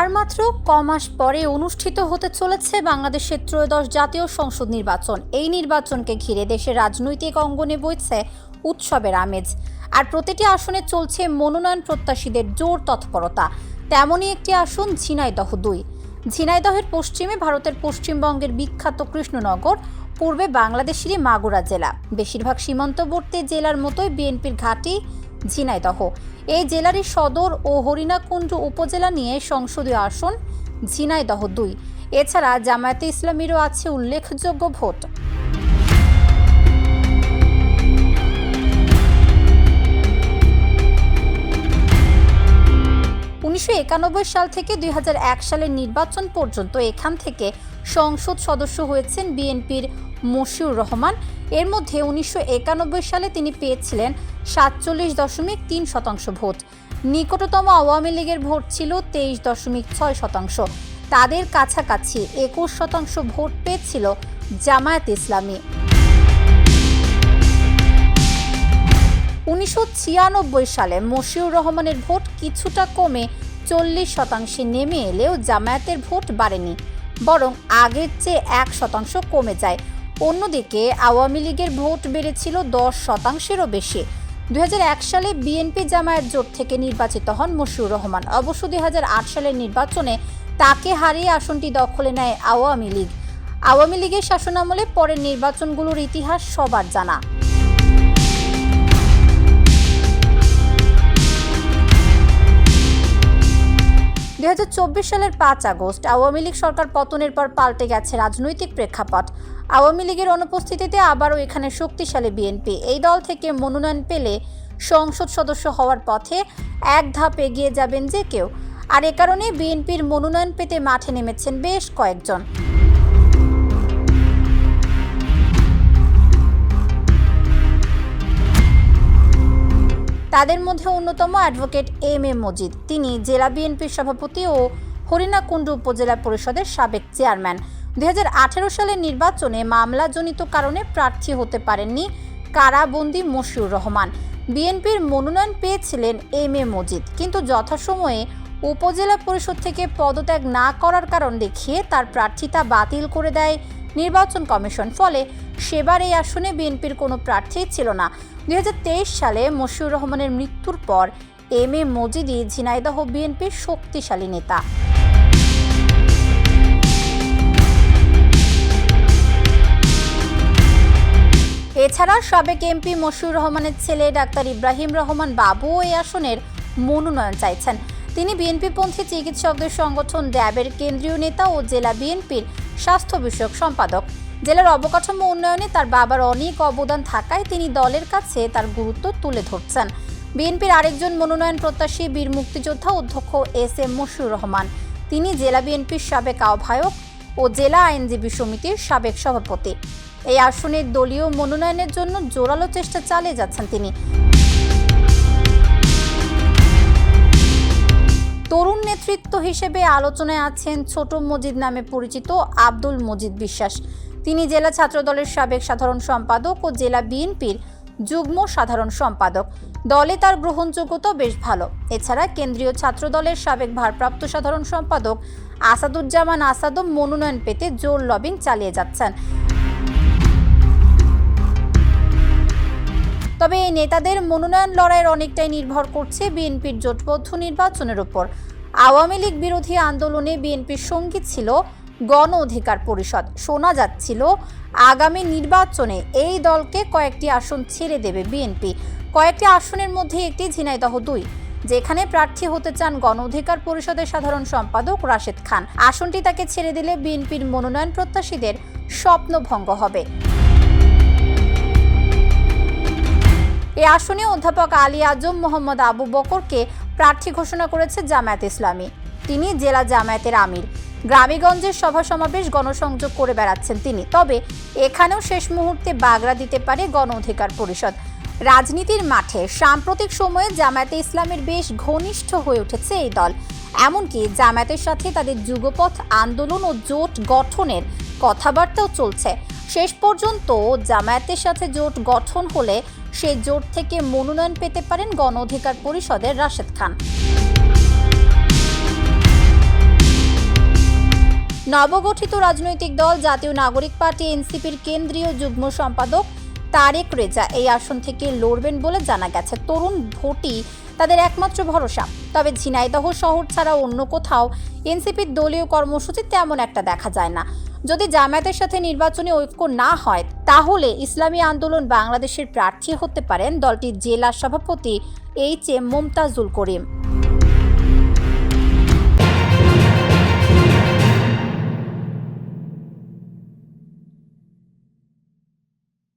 আর মাত্র কমাস পরে অনুষ্ঠিত হতে চলেছে বাংলাদেশের ত্রয়োদশ জাতীয় সংসদ নির্বাচন। এই নির্বাচনকে ঘিরে দেশের রাজনৈতিক অঙ্গনে বইছে উৎসবের আমেজ। আর প্রতিটি আসনে চলছে মনোনয়ন প্রত্যাশীদের জোর তৎপরতা। তেমনই একটি আসন ঝিনাইদহ দুই। ঝিনাইদহের পশ্চিমে ভারতের পশ্চিমবঙ্গের বিখ্যাত কৃষ্ণনগর, পূর্বে বাংলাদেশেরই মাগুরা জেলা। বেশিরভাগ সীমান্তবর্তী জেলার মতোই বিএনপির ঘাঁটি ঝিনাইদহ। এই জেলারই সদর ও হরিণাকুণ্ড উপজেলা নিয়ে সংসদীয় আসন, ঝিনাইদহ দুই। এছাড়া জামায়াতে ইসলামীরও আছে উল্লেখযোগ্য ভোট। উনিশশো একানব্বই সাল থেকে দুই হাজার এক সালের নির্বাচন পর্যন্ত এখান থেকে সংসদ সদস্য হয়েছেন বিএনপির মশিউর রহমান। এর মধ্যে উনিশশো একানব্বই সালে তিনি পেয়েছিলেন সাতচল্লিশ দশমিক তিন শতাংশ ভোট। নিকটতম আওয়ামী লীগের ভোট ছিল তেইশ দশমিক ছয় শতাংশ। তাদের কাছাকাছি একুশ শতাংশ ভোট পেয়েছিল জামায়াত ইসলামী। উনিশশো ছিয়ানব্বই সালে মশিউর রহমানের ভোট কিছুটা কমে চল্লিশ শতাংশে নেমে এলেও জামায়াতের ভোট বাড়েনি, বরং আগের চেয়ে এক শতাংশ কমে যায়। অন্যদিকে আওয়ামী লীগের ভোট বেড়েছিল দশ শতাংশেরও বেশি। দু হাজার এক সালে বিএনপি জামায়াত জোট থেকে নির্বাচিত হন মশিউর রহমান। অবশ্য দুই হাজার আট সালের নির্বাচনে তাকে হারিয়ে আসনটি দখলে নেয় আওয়ামী লীগ। আওয়ামী লীগের শাসনামলে পরের নির্বাচনগুলোর ইতিহাস সবার জানা। দুই হাজার চব্বিশ সালের পাঁচ আগস্ট আওয়ামী লীগ সরকার পতনের পর পাল্টে গেছে রাজনৈতিক প্রেক্ষাপট। আওয়ামী লীগের অনুপস্থিতিতে আবারও এখানে শক্তিশালী বিএনপি। এই দল থেকে মনোনয়ন পেলে সংসদ সদস্য হওয়ার পথে এক ধাপ এগিয়ে যাবেন যে কেউ। আর এ কারণে বিএনপির মনোনয়ন পেতে মাঠে নেমেছেন বেশ কয়েকজন। তাদের মধ্যে অন্যতম অ্যাডভোকেট এম এ মজিদ। তিনি জেলা বিএনপির সভাপতি ও হরিণাকুণ্ড উপজেলা পরিষদের সাবেক চেয়ারম্যান। দু হাজার আঠারো সালের নির্বাচনে মামলাজনিত কারণে প্রার্থী হতে পারেননি কারাবন্দি মশিউর রহমান। বিএনপির মনোনয়ন পেয়েছিলেন এম এ মজিদ, কিন্তু যথাসময়ে উপজেলা পরিষদ থেকে পদত্যাগ না করার কারণ দেখিয়ে তার প্রার্থিতা বাতিল করে দেয় নির্বাচন কমিশন। ফলে সেবার এই আসনে বিএনপির কোনো প্রার্থী ছিল না। দুই হাজার তেইশ সালে মশিউর রহমানের মৃত্যুর পর এম এ মজিদি, ঝিনাইদহ বিএনপির শক্তিশালী নেতা। এছাড়া সাবেক এমপি মশিউর রহমানের ছেলে ডাক্তার ইব্রাহিম রহমান বাবু এই আসনের মনোনয়ন চাইছেন। তিনি বিএনপিপন্থী চিকিৎসকদের সংগঠন ড্যাবের কেন্দ্রীয় নেতা ও জেলা বিএনপির স্বাস্থ্য বিষয়ক সম্পাদক। জেলার অবকাঠামো উন্নয়নে তার বাবার অনেক অবদান থাকায় তিনি দলের কাছে তার গুরুত্ব তুলে ধরছেন। বিএনপির আরেকজন মনোনয়ন প্রত্যাশী বীর মুক্তিযোদ্ধা অধ্যক্ষ এস এম মশিউর রহমান। তিনি জেলা বিএনপির সাবেক আহ্বায়ক ও জেলা আইনজীবী সমিতির সাবেক সভাপতি। এই আসনের দলীয় মনোনয়নের জন্য জোরালো চেষ্টা চালিয়ে যাচ্ছেন তিনি। তরুণ নেতৃত্ব হিসেবে আলোচনায় আছেন ছোট মজিদ নামে পরিচিত আব্দুল মজিদ বিশ্বাস। তিনি জেলা ছাত্রদলের সাবেক সাধারণ সম্পাদক ও জেলা বিএনপির যুগ্ম সাধারণ সম্পাদক। দলে তার গ্রহণযোগ্যতা বেশ ভালো। এছাড়া কেন্দ্রীয় ছাত্রদলের সাবেক ভারপ্রাপ্ত সাধারণ সম্পাদক আসাদুজ্জামান আসাদও মনোনয়ন পেতে জোর লবিং চালিয়ে যাচ্ছেন। তবে এই নেতাদের মনোনয়ন লড়াইয়ের অনেকটাই নির্ভর করছে বিএনপির জোটবদ্ধ নির্বাচনের উপর। আওয়ামী লীগ বিরোধী আন্দোলনে বিএনপির সঙ্গী ছিল গণ অধিকার পরিষদ। শোনা যাচ্ছিল, আগামী নির্বাচনে এই দলকে কয়েকটি আসন ছেড়ে দেবে বিএনপি। কয়েকটি আসনের মধ্যে একটি ঝিনাইদহ দুই, যেখানে প্রার্থী হতে চান গণ অধিকার পরিষদের সাধারণ সম্পাদক রাশেদ খান। আসনটি তাকে ছেড়ে দিলে বিএনপির মনোনয়ন প্রত্যাশীদের স্বপ্নভঙ্গ হবে। আসনে অধ্যাপক আলী আজম মোহাম্মদ আবু বকরকে প্রার্থী ঘোষণা করেছে জামায়াত ইসলামী। তিনি জেলা জামায়াতের আমির। গ্রামীগঞ্জের সভা সমাবেশ গণসংযোগ করে বেড়াচ্ছেন তিনি। তবে এখানেও শেষ মুহূর্তে বাগড়া দিতে পারে গণ অধিকার পরিষদ। রাজনীতির মাঠে সাম্প্রতিক সময়ে জামায়াতে ইসলামের বেশ ঘনিষ্ঠ হয়ে উঠেছে এই দল। এমনকি জামায়াতের সাথে তাদের যুগপথ আন্দোলন ও জোট গঠনের কথাবার্তাও চলছে। শেষ পর্যন্ত জামায়াতের সাথে জোট গঠন হলে সেই জোট থেকে মনোনয়ন পেতে পারেন গণ অধিকার পরিষদের রাশেদ খান। নবগঠিত রাজনৈতিক দল জাতীয় নাগরিক পার্টি এনসিপির কেন্দ্রীয় যুগ্ম সম্পাদক তারেক রেজা এই আসন থেকে লড়বেন বলে জানা গেছে। তরুণ ভোটই তাদের একমাত্র ভরসা। তবে ঝিনাইদহ শহর ছাড়া অন্য কোথাও এনসিপির দলীয় কর্মসূচি তেমন একটা দেখা যায় না। যদি জামায়াতের সাথে নির্বাচনী ঐক্য না হয়, তাহলে ইসলামী আন্দোলন বাংলাদেশের প্রার্থী হতে পারেন দলটির জেলা সভাপতি এইচ এম মমতাজুল করিম।